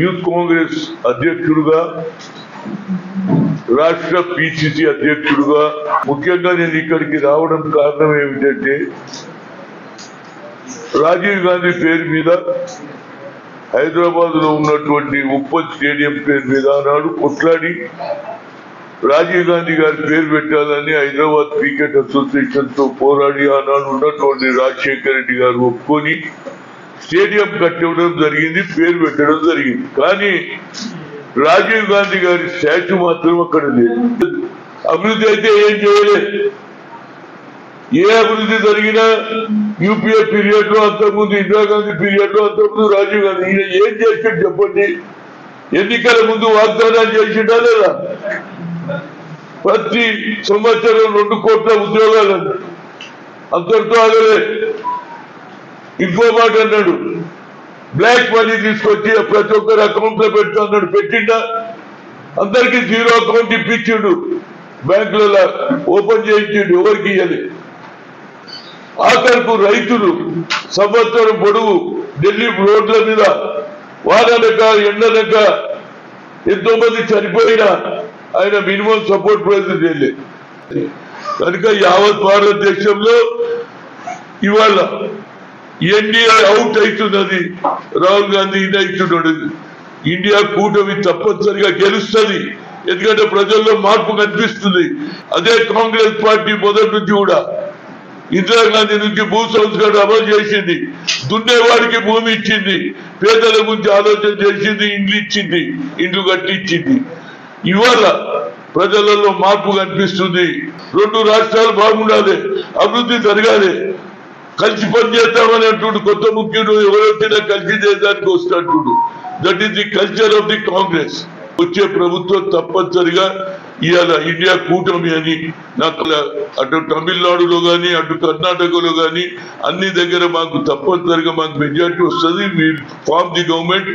Youth Congress అధ్యక్షుడుగా రాష్ట్ర PCC అధ్యక్షుడుగా ముఖ్యంగా నేను ఇక్కడికి రావడం కారణం ఏమిటంటే రాజీవ్ గాంధీ పేరు మీద హైదరాబాద్లో ఉన్నటువంటి ఉప్పల్ స్టేడియం పేరు మీద ఆనాడు కొట్లాడి రాజీవ్ గాంధీ గారి పేరు పెట్టాలని హైదరాబాద్ క్రికెట్ అసోసియేషన్తో పోరాడి ఆనాడు ఉన్నటువంటి రాజశేఖర రెడ్డి గారు ఒప్పుకొని స్టేడియం కట్టివ్వడం జరిగింది పేరు పెట్టడం జరిగింది. కానీ రాజీవ్ గాంధీ గారి స్టాచ్యూ మాత్రం అక్కడ లేదు. అభివృద్ధి అయితే ఏం చేయలేదు ఏ అభివృద్ధి జరిగినా యూపీఏ పీరియడ్లో అంతకుముందు ఇందిరాగాంధీ పీరియడ్లో అంతకుముందు రాజీవ్ గాంధీ ఈయన ఏం చేసాడు చెప్పండి? ఎన్నికల ముందు వాగ్దానాలు చేసిండా లేదా? ప్రతి సంవత్సరం రెండు కోట్ల ఉద్యోగాలు అన్నాడు. అంతటితో ఆగలే. ఇంకో మాట అన్నాడు. బ్లాక్ మనీ తీసుకొచ్చి ప్రతి ఒక్కరు అకౌంట్లో పెట్టు అన్నాడు. పెట్టిండా? అందరికి జీరో అకౌంట్ ఇప్పించిండు. బ్యాంకులలో ఓపెన్ చేయించిండు. ఎవరికి ఇవ్వాలి ఆఖరకు రైతులు సంవత్సరం పొడుగు ఢిల్లీ రోడ్ల మీద వాననక ఎండనక ఎంతో మంది చనిపోయినా ఆయన మినిమం సపోర్ట్ ప్రైజ్ చేయలేదు కనుక యావత్ భారతదేశంలో ఇవాళ ఎన్డీఏ అవుట్ అవుతున్నది. రాహుల్ గాంధీ ఇది అవుతున్నాడు ఇండియా కూటమి తప్పనిసరిగా గెలుస్తుంది. ఎందుకంటే ప్రజల్లో మార్పు కనిపిస్తుంది. అదే కాంగ్రెస్ పార్టీ మొదటి నుంచి కూడా. ఇందిరాగాంధీ నుంచి భూ సంస్కరణ అమలు చేసింది. దున్నేవాడికి భూమి ఇచ్చింది. పేదల గురించి ఆలోచన చేసింది. ఇండ్లు ఇచ్చింది. ఇండ్లు కట్టించింది. ఇవాళ ప్రజలలో మార్పు కనిపిస్తుంది. రెండు రాష్ట్రాలు బాగుండాలి. అభివృద్ధి జరగాలి. కలిసి పనిచేస్తామని అంటుడు కొత్త ముఖ్యుడు ఎవరైనా కలిసి చేయడానికి వస్తాడు that is the culture of the Congress వచ్చే ప్రభుత్వం తప్పనిసరిగా ఇవాళ ఇండియా కూటమి అని నాకు అటు తమిళనాడులో కానీ అటు కర్ణాటకలో కానీ అన్ని దగ్గర మాకు తప్పనిసరిగా మాకు మెజార్టీ వస్తుంది. Form the government